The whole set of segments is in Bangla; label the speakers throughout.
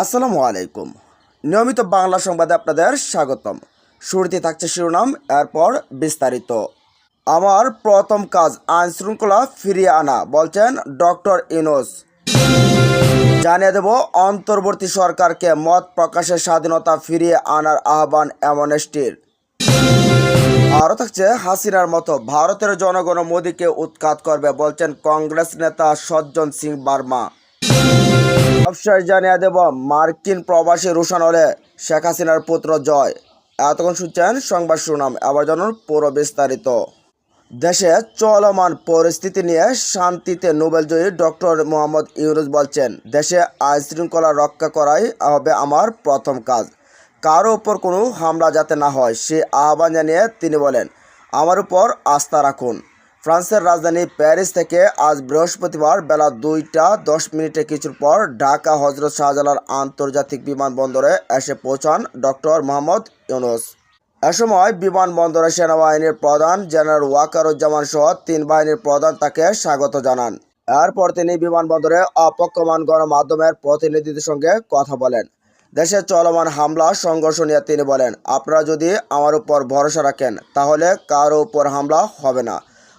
Speaker 1: আসসালামু আলাইকুম। নিয়মিত বাংলা সংবাদে আপনাদের স্বাগতম। শুরুতে থাকছে শিরোনাম, এরপর বিস্তারিত। আমার প্রথম কাজ আইন শৃঙ্খলা ফিরিয়ে আনা, বলছেন ডক্টর ইনোস জানিয়ে দেব, অন্তর্বর্তী সরকারকে মত প্রকাশের স্বাধীনতা ফিরিয়ে আনার আহ্বান অ্যামনেস্টির। আরও থাকছে, হাসিনার মতো ভারতের জনগণ মোদীকে উৎখাত করবে, বলছেন কংগ্রেস নেতা সজ্জন সিং বার্মা। ব্যবসায় জানিয়ে দেব, মার্কিন প্রবাসী রুশান হলে শেখ হাসিনার পুত্র জয়। এতক্ষণ শুনছেন সংবাদ শুনাম আবার জানুন পুরো বিস্তারিত। দেশে চলমান পরিস্থিতি নিয়ে শান্তিতে নোবেলজয়ী ডক্টর মোহাম্মদ ইউনুস বলছেন, দেশে আইন শৃঙ্খলা রক্ষা করাই হবে আমার প্রথম কাজ। কারও উপর কোনো হামলা যাতে না হয়, সে আহ্বান জানিয়ে তিনি বলেন, আমার উপর আস্থা রাখুন। ফ্রান্সের রাজধানী প্যারিস থেকে আজ বৃহস্পতিবার বেলা দুইটা দশ মিনিটে কিছুর পর ঢাকা হজরত শাহজালাল আন্তর্জাতিক বিমানবন্দরে এসে পৌঁছান ডক্টর মোহাম্মদ ইউনুস। এ সময় বিমানবন্দরে সেনাবাহিনীর প্রধান জেনারেল ওয়াকারুজ্জামান সহ তিন বাহিনীর প্রধান তাকে স্বাগত জানান। এরপর তিনি বিমানবন্দরে অপক্ষমান গণমাধ্যমের প্রতিনিধিদের সঙ্গে কথা বলেন। দেশে চলমান হামলা, সংঘর্ষ নিয়ে তিনি বলেন, আপনারা যদি আমার উপর ভরসা রাখেন, তাহলে কারও উপর হামলা হবে না।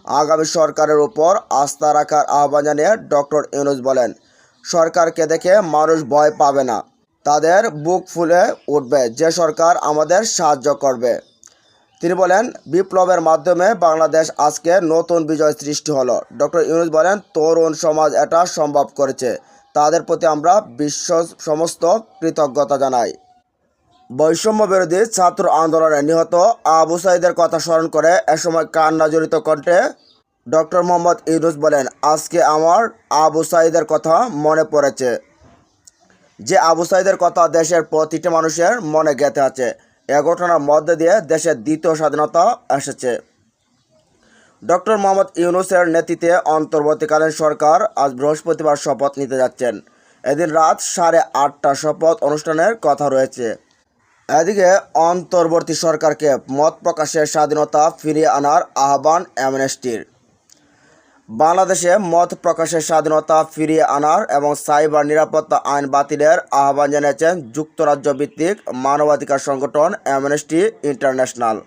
Speaker 1: আগামী সরকারের উপর আস্থা রাখার আহ্বান জানিয়ে ডক্টর ইউনুস বলেন, সরকারকে দেখে মানুষ ভয় পাবে না। তাদের বুক ফুলে উঠবে যে সরকার আমাদের সাহায্য করবে। তিনি বলেন, বিপ্লবের মাধ্যমে বাংলাদেশ আজকে নতুন বিজয় সৃষ্টি হলো। ডক্টর ইউনুস বলেন, তরুণ সমাজ এটা সম্ভব করেছে। তাদের প্রতি আমরা বিশ্ব সমস্ত কৃতজ্ঞতা জানাই। বৈষম্য বিরোধী ছাত্র আন্দোলনে নিহত আবু সাইদের কথা স্মরণ করে এসময় কান্না জড়িত কণ্ঠে ডক্টর মোহাম্মদ ইউনুস বলেন, আজকে আমার আবু সাইদের কথা মনে পড়েছে। যে আবু সাইদের কথা দেশের প্রতিটি মানুষের মনে গেঁথে আছে। এ ঘটনার মধ্যে দিয়ে দেশের দ্বিতীয় স্বাধীনতা এসেছে। ডক্টর মোহাম্মদ ইউনুসের নেতৃত্বে অন্তর্বর্তীকালীন সরকার আজ বৃহস্পতিবার শপথ নিতে যাচ্ছেন। এদিন রাত সাড়ে আটটা শপথ অনুষ্ঠানের কথা রয়েছে। এদিকে অন্তর্বর্তী সরকারকে মত প্রকাশের স্বাধীনতা ফিরিয়ে আনার আহ্বান অ্যামনেস্টির। বাংলাদেশে মত প্রকাশের স্বাধীনতা ফিরিয়ে আনার এবং সাইবার নিরাপত্তা আইন বাতিলের আহ্বান জানিয়েছেন যুক্তরাজ্য ভিত্তিক মানবাধিকার সংগঠন অ্যামনেস্টি ইন্টারন্যাশনাল।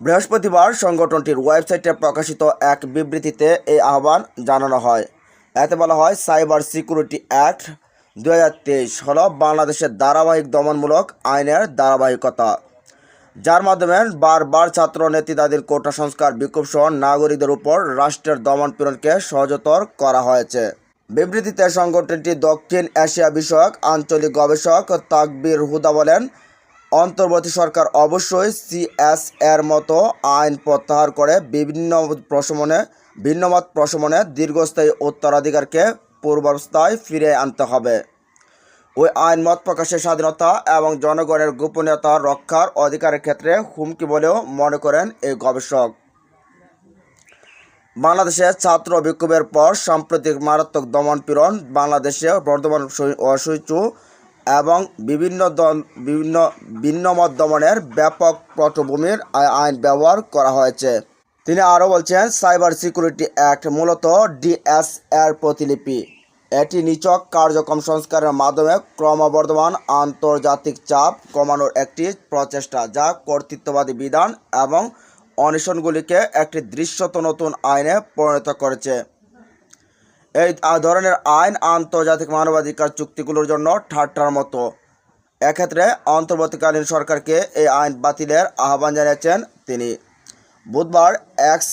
Speaker 1: বৃহস্পতিবার সংগঠনটির ওয়েবসাইটে প্রকাশিত এক বিবৃতিতে এই আহ্বান জানানো হয়। এতে বলা হয়, সাইবার সিকিউরিটি অ্যাক্ট দু হাজার তেইশ হল বাংলাদেশের ধারাবাহিক দমনমূলক আইনের ধারাবাহিকতা, যার মাধ্যমে বারবার ছাত্র নেতৃত্বাধীন কোটা সংস্কার বিক্ষোভ সহ নাগরিকদের উপর রাষ্ট্রের দমন পীড়নকে সহজতর করা হয়েছে। বিবৃতিতে সংগঠনটি দক্ষিণ এশিয়া বিষয়ক আঞ্চলিক গবেষক তাকবির হুদা বলেন, অন্তর্বর্তী সরকার অবশ্যই সিএস এর মতো আইন প্রত্যাহার করে বিভিন্ন প্রশমনে, ভিন্নমত প্রশমনে দীর্ঘস্থায়ী উত্তরাধিকারকে পূর্বাবস্থায় ফিরে আনতে হবে। ওই আইন মত প্রকাশের স্বাধীনতা এবং জনগণের গোপনীয়তা রক্ষার অধিকারের ক্ষেত্রে হুমকি বলেও মনে করেন এই গবেষক। বাংলাদেশে ছাত্র বিক্ষোভের পর সাম্প্রতিক মারাত্মক দমন পীড়ন বাংলাদেশে বর্তমান অসহ্য এবং বিভিন্ন দল, বিভিন্ন ভিন্নমত দমনের ব্যাপক পটভূমির আইন ব্যবহার করা হয়েছে। তিনি আরও বলছেন, সাইবার সিকিউরিটি অ্যাক্ট মূলত ডিএস এর প্রতিলিপি। এটি নিচক কার্যক্রম সংস্কারের মাধ্যমে ক্রমবর্ধমান আন্তর্জাতিক চাপ কমানোর একটি প্রচেষ্টা, যা কর্তৃত্ববাদী বিধান এবং অনশনগুলিকে একটি দৃশ্যত নতুন আইনে পরিণত করেছে। এই ধরনের আইন আন্তর্জাতিক মানবাধিকার চুক্তিগুলোর জন্য ঠাট্টার মতো। এক্ষেত্রে অন্তর্বর্তীকালীন সরকারকে এই আইন বাতিলের আহ্বান জানিয়েছেন তিনি। বুধবার এক্স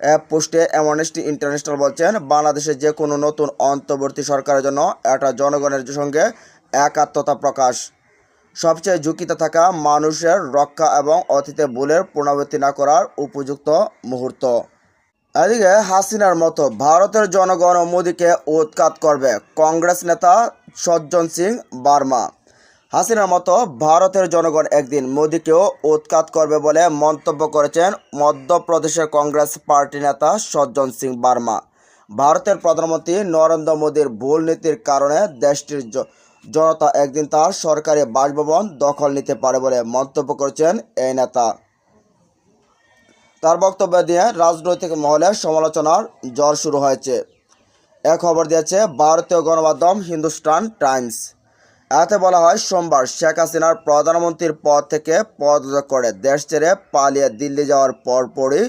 Speaker 1: অ্যাপ পোস্টে অ্যামনেস্টি ইন্টারন্যাশনাল বলছেন বাংলাদেশে যে কোনো নতুন অন্তর্বর্তী সরকারের জন্য এটা জনগণের সঙ্গে একাত্মতা প্রকাশ। সবচেয়ে ঝুঁকিতে থাকা মানুষের রক্ষা এবং অতীতে ভুলের পুনরাবৃত্তি না করার উপযুক্ত মুহূর্ত। এদিকে হাসিনার মতো ভারতের জনগণ মোদীকে উৎখাত করবে কংগ্রেস নেতা সজ্জন সিং বার্মা। হাসিনার মতো ভারতের জনগণ একদিন মোদীকেও উৎখাত করবে বলে মন্তব্য করেছেন মধ্যপ্রদেশের কংগ্রেস পার্টি নেতা সজ্জন সিং বার্মা। ভারতের প্রধানমন্ত্রী নরেন্দ্র মোদীর ভুল নীতির কারণে দেশটির জনতা একদিন তার সরকারি বাসভবন দখল নিতে পারে বলে মন্তব্য করেছেন এই নেতা। তার বক্তব্য দিয়ে রাজনৈতিক মহলে সমালোচনার জ্বর শুরু হয়েছে। এ খবর দিয়েছে ভারতীয় গণমাধ্যম হিন্দুস্তান টাইমস। এতে বলা হয়, সোমবার শেখ হাসিনার প্রধানমন্ত্রীর পদ থেকে পদত্যাগ করে দেশ ছেড়ে পালিয়ে দিল্লি যাওয়ার পরপরই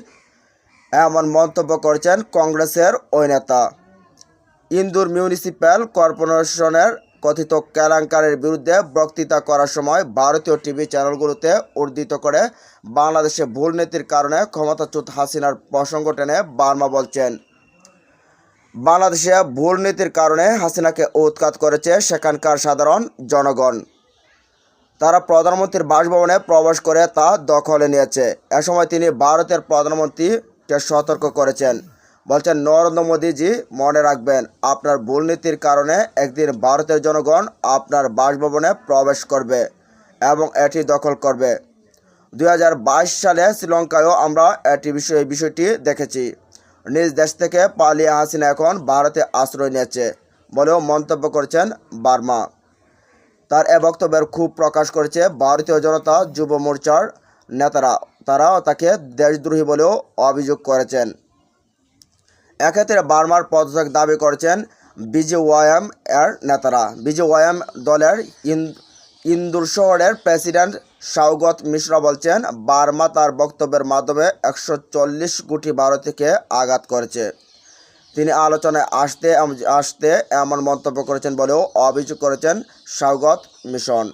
Speaker 1: এমন মন্তব্য করেছেন কংগ্রেসের ওই নেতা ইন্দুর মিউনিসিপ্যাল কর্পোরেশনের কথিত কেলেঙ্কারের বিরুদ্ধে বক্তৃতা করার সময় ভারতীয় টিভি চ্যানেলগুলোতে উদ্ধৃত করে বাংলাদেশে ভুল নীতির কারণে ক্ষমতাচ্যুত হাসিনার প্রসঙ্গ টেনে বার্মা বলছেন। বাংলাদেশে ভুল নীতির কারণে হাসিনাকে উৎখাত করেছে সেখানকার সাধারণ জনগণ। তারা প্রধানমন্ত্রীর বাসভবনে প্রবেশ করে তা দখলে নিয়েছে। এ সময় তিনি ভারতের প্রধানমন্ত্রীকে সতর্ক করেছেন। বলছেন, নরেন্দ্র মোদীজি, মনে রাখবেন, আপনার ভুল নীতির কারণে একদিন ভারতের জনগণ আপনার বাসভবনে প্রবেশ করবে এবং এটি দখল করবে। দু হাজার বাইশ সালে শ্রীলঙ্কায়ও আমরা এটি বিষয়, বিষয়টি দেখেছি। নিজ দেশ থেকে পালিয়ে হাসিনা এখন ভারতে আশ্রয় নিয়েছে বলেও মন্তব্য করেছেন বার্মা। তার এ বক্তব্যের খুব প্রকাশ করেছে ভারতীয় জনতা যুব মোর্চার নেতারা। তারাও তাকে দেশদ্রোহী বলেও অভিযোগ করেছেন। এক্ষেত্রে বার্মার পদত্যাগ দাবি করেছেন বিজেওয়াইএম এর নেতারা। বিজেওয়াইএম দলের ইন্দুর শহরের প্রেসিডেন্ট সৌগত মিশ্রা বলছেন, বার্মা তার বক্তব্যের মাধ্যমে একশো চল্লিশ কোটি ভারতীয়কে আঘাত করেছে। তিনি আলোচনায় আসতে আসতে এমন মন্তব্য করেছেন বলেও অভিযোগ করেছেন সৌগত মিশন।